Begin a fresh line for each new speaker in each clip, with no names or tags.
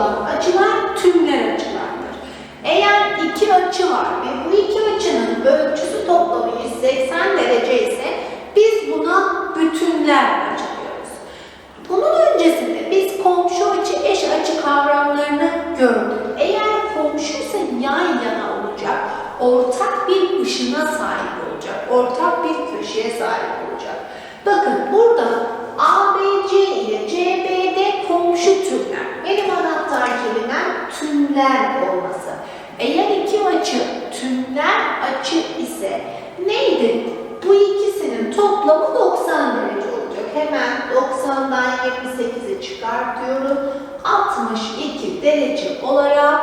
olan açılar tümler açılardır. Eğer iki açı var ve bu iki açının ölçüsü toplamı 180 derece ise biz buna bütünler açı diyoruz. Bunun öncesinde biz komşu açı, eş açı kavramlarını gördük. Eğer komşuysa yan yana olacak, ortak bir ışına sahip olacak, ortak bir köşeye sahip olacak. Bakın burada ABC ile CBD komşu türler. Benim anahtar kelimem tümler olması. Eğer iki açı tümler açı ise neydi? Bu ikisinin toplamı 90 derece olacak. Hemen 90'dan 78'i çıkartıyorum. 62 derece olarak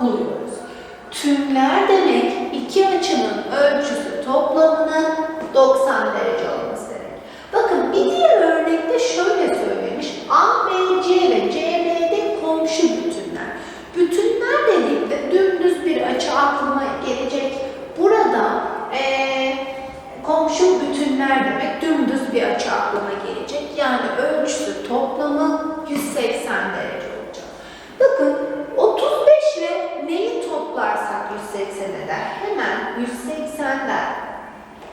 buluyoruz. Tümler demek iki açının ölçüsü toplamının 90 derece olması demek. Bakın bir diğer örnekte şöyle söylemiş. A, B, C ve CB'de komşu bütünler. Bütünler dediğimde dümdüz bir açı aklıma gelecek. Burada eee, komşu bütünler demek dümdüz bir açı aklıma gelecek. Yani ölçüsü toplamı 180 derece olacak. Bakın 35 ile neyi toplarsak 180 eder? Hemen 180'den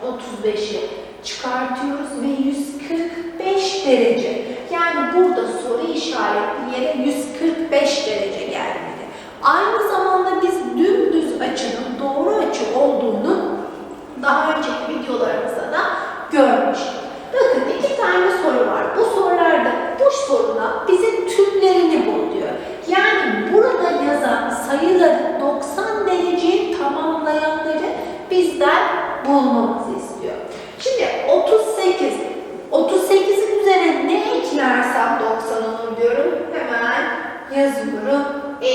35'i çıkartıyoruz ve 145 derece. Yani burada soru işaretli yere 145 derece gelmeli. Aynı zamanda biz dümdüz açının doğru açı olduğunu daha önceki videolarımızda da görmüştük. Bakın iki tane soru var. Bu sorularda bu soruda bize tümlerini bul diyor. Yani burada yazan sayıları 90 dereceyi tamamlayanları bizden bulmamızı istiyor. Şimdi 38. 38'in üzerine ne eklersem 90 olur diyorum. Hemen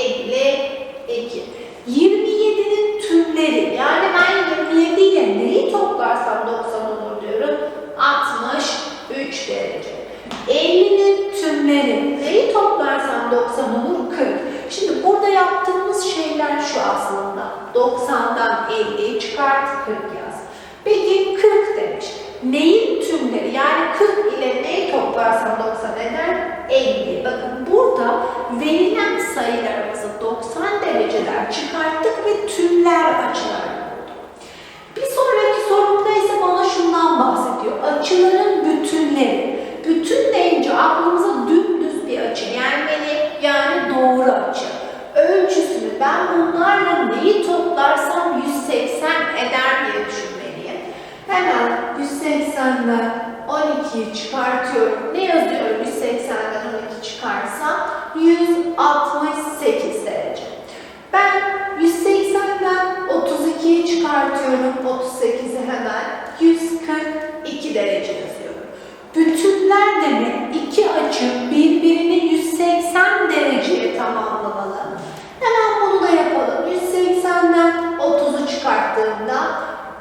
yazıyorum. 52. 27'nin tümleri yani ben 27 ile neyi toplarsam 90 olur diyorum. 63 derece. 50'nin tümleri neyi toplarsam 90 olur 40. Şimdi burada yaptığımız şeyler şu aslında. 90'dan 50'yi çıkart 40 yaz. Peki 40 demiş. Neyin tümleri? Yani 40 ile neyi toplarsam 90 eder? 50. Bakın burada verilen sayılarımızı 90 dereceler çıkarttık ve tümler açılar bulduk. Bir sonraki sorumda ise bana şundan bahsediyor. Açıların bütünleri. Bütün deyince aklımıza dümdüz bir açı gelmeli. Yani doğru açı. Ölçüsünü ben bunlarla neyi toplarsam 180 eder diye düşünmeliyim. Hemen 180'den 12'yi çıkartıyorum. Ne yazıyorum 180'den 12 çıkarsam? 168 derece. Ben 180'den 32'yi çıkartıyorum. 38'i hemen 142 derece yazıyorum. Bütünler demek iki açı birbirini 180 dereceye tamamlamalı. Hemen bunu da yapalım. 180'den 30'u çıkarttığımda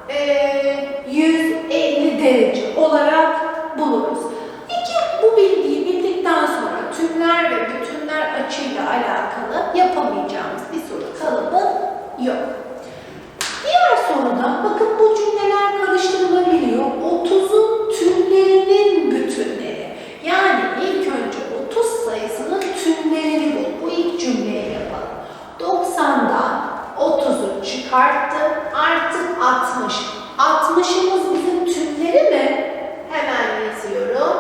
eee, 150 derece olarak buluruz. İki bu bilgiyi bildikten sonra tümler ve bütünler açıyla alakalı yapamayacağımız bir soru kalıbı yok. Diğer soruda bakın bu cümleler karıştırılabiliyor. 30'un tümlerinin bütünleri. Yani ilk önce 30 sayısının tümlerini bul. Bu ilk cümleyi yapalım. 90'dan 30'u çıkarttım. Artık 60. 60'ımız bizim tümleri mi? Hemen yazıyorum.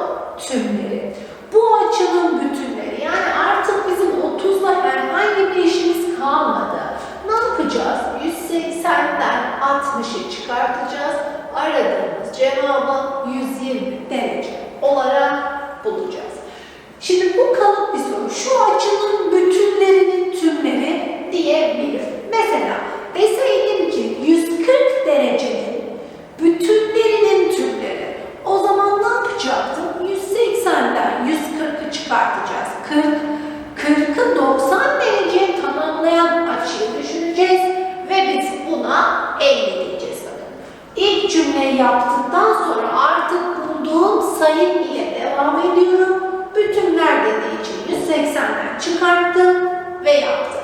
Tümleri. Bu açının bütünleri. Yani artık bizim 30'la herhangi bir işimiz kalmadı. Ne yapacağız? 180'den 60'ı çıkartacağız. Aradığımız cevabı 120 derece olarak bulacağız. Şimdi bu kalıp bir soru. Şu açının bütünlerinin tümleri diyebilirim. 40, 40'ı 90 dereceye tamamlayan açıyı düşüneceğiz ve biz buna 50 diyeceğiz bakın. İlk cümleyi yaptıktan sonra artık bulduğum sayı ile devam ediyorum. Bütünler dediği için 180'den çıkarttım ve yaptım.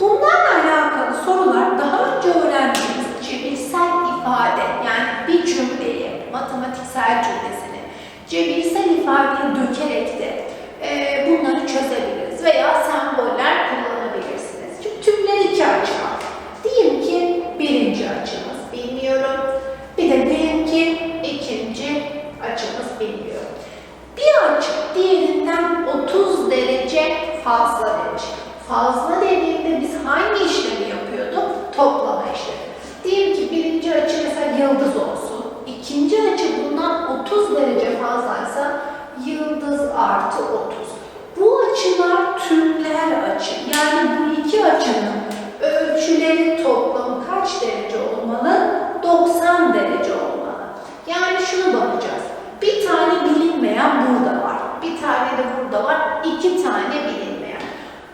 Bunlarla alakalı sorular daha önce öğrendiğimiz cebirsel ifade yani bir cümleyi, matematiksel cümlesini cebirsel ifadeye dökerek de. Veya semboller kullanabilirsiniz. Şimdi tümler iki açı var. Diyelim ki birinci açımız bilmiyorum. Bir de diyelim ki ikinci açımız bilmiyorum. Bir açı diğerinden 30 derece fazla derece. Fazla dediğimde biz hangi işlemi yapıyorduk? Toplama işlemi. Diyelim ki birinci açı mesela yıldız olsun. İkinci açı bundan 30 derece fazlaysa yıldız artı 30. Açılar tümler açı. Yani bu iki açının ölçüleri toplamı kaç derece olmalı? 90 derece olmalı. Yani şunu bakacağız. Bir tane bilinmeyen burada var. Bir tane de burada var. İki tane bilinmeyen.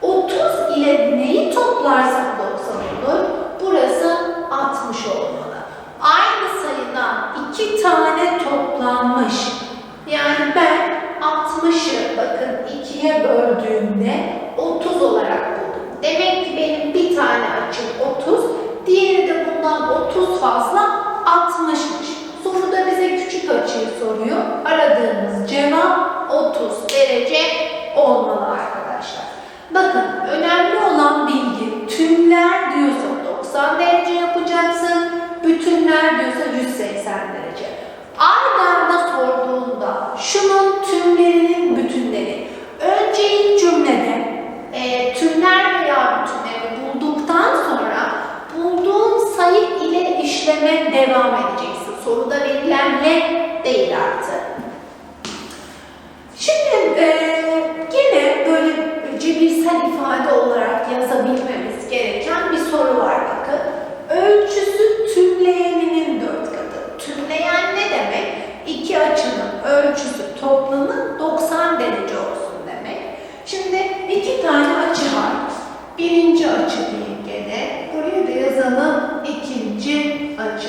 30 ile neyi toplarsak 90 olur? Burası 60 olmalı. Aynı sayıdan iki tane açıyı soruyor. Aradığımız cevap 30 derece olmalı arkadaşlar. Bakın önemli olan bilgi tümler diyorsa 90 derece yapacaksın, bütünler diyorsa 180 derece. Aynı anda sorduğunda şunun tümlerinin bütünleri. Önce ilk cümlede e, tümler veya bütünleri bulduktan sonra bulduğun sayı ile işleme devam edeceksin. Soruda verilenle değil artık. Şimdi e, yine böyle cebirsel ifade olarak yazabilmemiz gereken bir soru var bakın. Ölçüsü tümleyeninin dört katı. Tümleyen ne demek? İki açının ölçüsü toplamı 90 derece olsun demek. Şimdi iki tane açı var. Birinci açı diyeyim gene. Buraya da yazalım ikinci açı.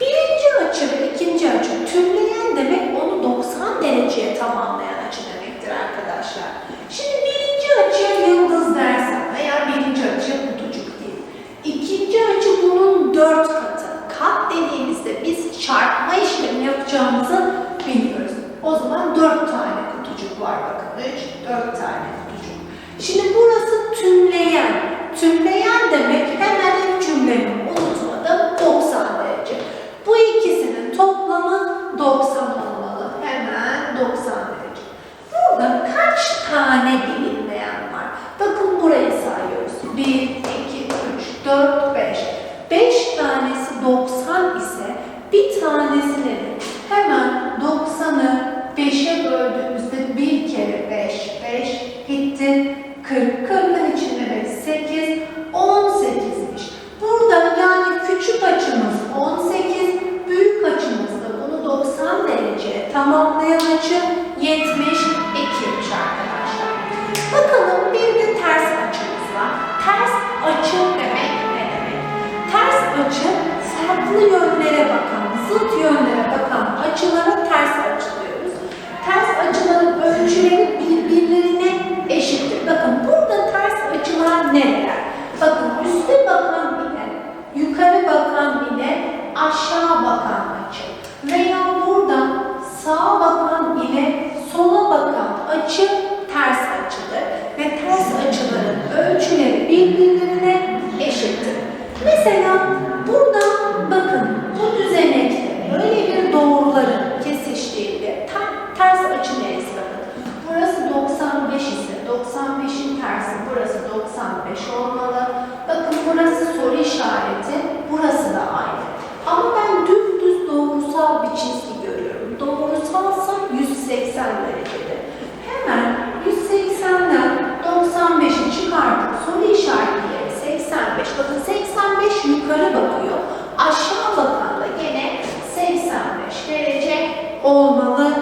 Birinci açı ve ikinci açı tümleyen demek onu 90 dereceye tamamlayan açı demektir arkadaşlar. Şimdi birinci açıya yıldız dersem veya birinci açıya kutucuk diyeyim. İkinci açı bunun dört katı. Kat dediğimizde biz çarpma işlemi yapacağımızı biliyoruz. O zaman dört tane kutucuk var bakın. Üç, dört tane kutucuk. Şimdi burası tümleyen. Tümleyen demek hemen ilk cümlemi unutmadım 90 derece. Bu ikisinin toplamı 90 olmalı. Hemen 90 derece. Burada kaç tane bilinmeyen var? Bakın burayı sayıyoruz. 1, 2, 3, 4, 5. 5 tanesi 90 ise bir tanesi nedir? Hemen 90'ı 5'e böldüğümüzde bir kere 5, 5 gitti. 40, 40'ın içinde 5, 8, 18'miş. Burada yani küçük açımız 18, büyük açımız da bunu 90 derece tamamlayan açı 72'ymiş arkadaşlar. Bakalım bir de ters açımız var. Ters açı demek ne demek? Ters açı farklı yönlere bakan, zıt yönlere bakan açılara ters açı açıların ölçüleri birbirlerine eşittir. Bakın burada ters açılar nereler? Bakın üste bakan ile, yukarı bakan ile aşağı bakan açı. Veya burada sağa bakan ile sola bakan açı ters açıdır. Ve ters açıların ölçüleri birbirlerine eşittir. Mesela burada bakın bu düzenekte böyle bir doğruların kesiştiğinde ter- ters açı neresi bakın. Burası 95 ise 95'in tersi burası 95 olmalı. Bakın burası soru işareti, burası da aynı. Ama ben dümdüz doğrusal bir çizgi görüyorum. Doğrusalsa 180 derecedir. Hemen 180'den 95'i çıkartıp soru işareti yeri 85. Bakın 85 yukarı bakıyor. Aşağı bakan da gene 85 derece olmalı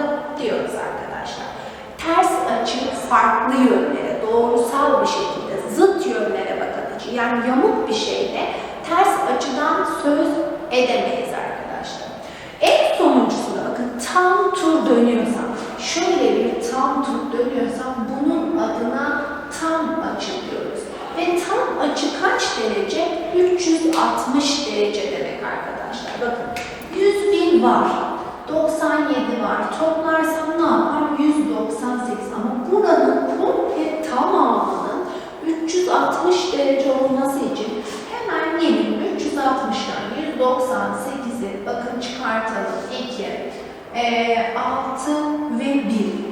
diyoruz arkadaşlar. Ters açı farklı yönlere, doğrusal bir şekilde zıt yönlere bakan açı. Yani yamuk bir şeyde ters açıdan söz edemeyiz arkadaşlar. En sonuncusunda bakın tam tur dönüyorsam, şöyle bir tam tur dönüyorsam bunun adına tam açı diyoruz. Ve tam açı kaç derece? 360 derece demek arkadaşlar. Bakın 100 bin var. 97 var. Toplarsam ne yapar? 198 ama buranın komple tamamı 360 derece olması için 360'dan 198'i bakın çıkartalım. 2, e, 6 ve 1.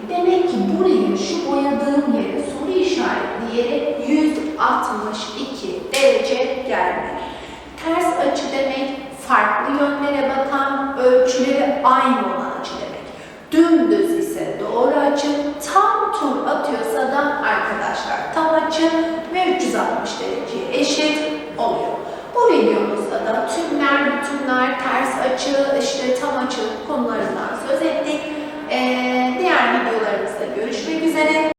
Demek ki buraya şu boyadığım yere soru işaretli yere 162 derece geldi. Ters açı demek farklı yönlere bakan, ölçüleri aynı olan açı demek. Dümdüz ise doğru açı, tam tur atıyorsa da arkadaşlar tam açı ve 360 dereceye eşit oluyor. Bu videomuzda da tümler, bütünler, ters açı, işte tam açı konularından söz ettik. Ee, diğer videolarımızda görüşmek üzere.